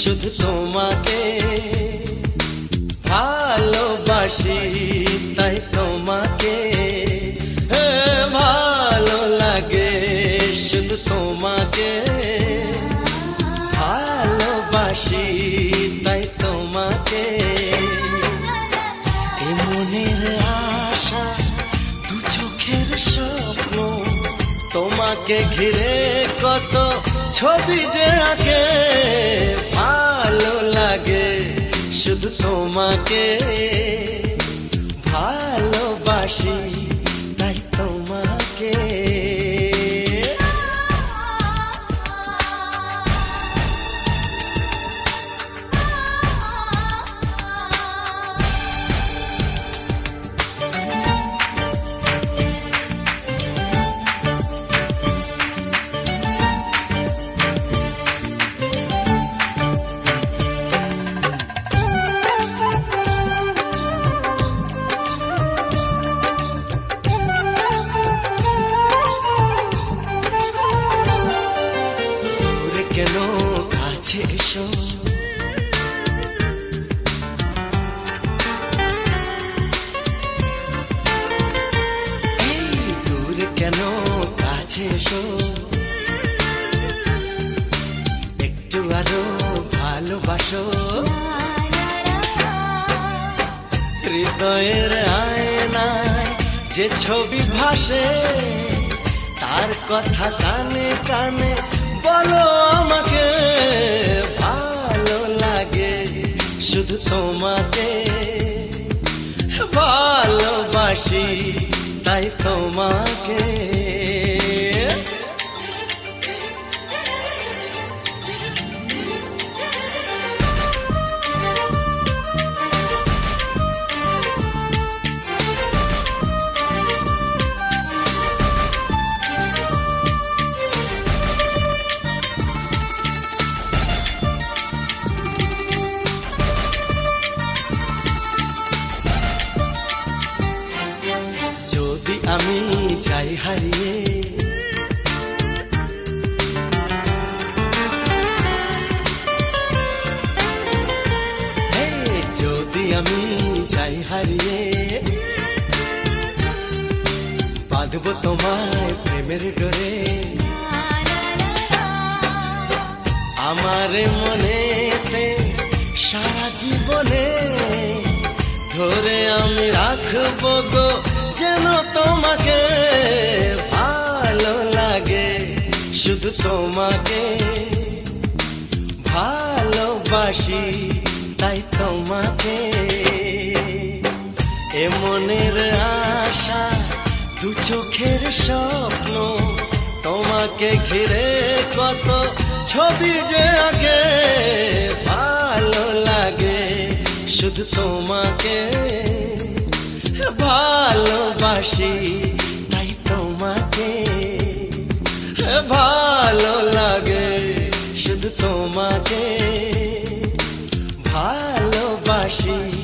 শুধু তোমাকে ভালোবাসি, তাই তোমাকে ভালো লাগে শুধু তোমাকে ভালোবাসি, তাই তোমাকে। মনের আশা, দু চোখের স্বপ্ন, তোমাকে ঘিরে কত ছবি যে আঁকে। তোমাকে ভালোবাসি তাই তোমাকে কেন কাছে এসো। দূরে কেন কাছে এসো? একটু আরও ভালোবাসো। হৃদয়ের আয়নায় যে ছবি ভাসে, তার কথা কানে কানে বলো আমাকে ভালো লাগে শুধু তোমাকে। ভালোবাসি তাই তোমাকে। যাই হারিয়ে যদি আমি যাই হারিয়ে, বাঁধব তোমায় প্রেমের ডোরে। আমার মনেতে সারা জীবনে ধরে আমি রাখব গো, যেন তোমাকে শুধু তোমাকে ভালোবাসি, তাই তোমাকে। এ মনের আশা, দু চোখের স্বপ্ন, তোমাকে ঘিরে কত ছবি যে আগে ভালো লাগে শুধু তোমাকে। ভালোবাসি, তাই তোমাকে। ভালো তোমাকে ভালোবাসি।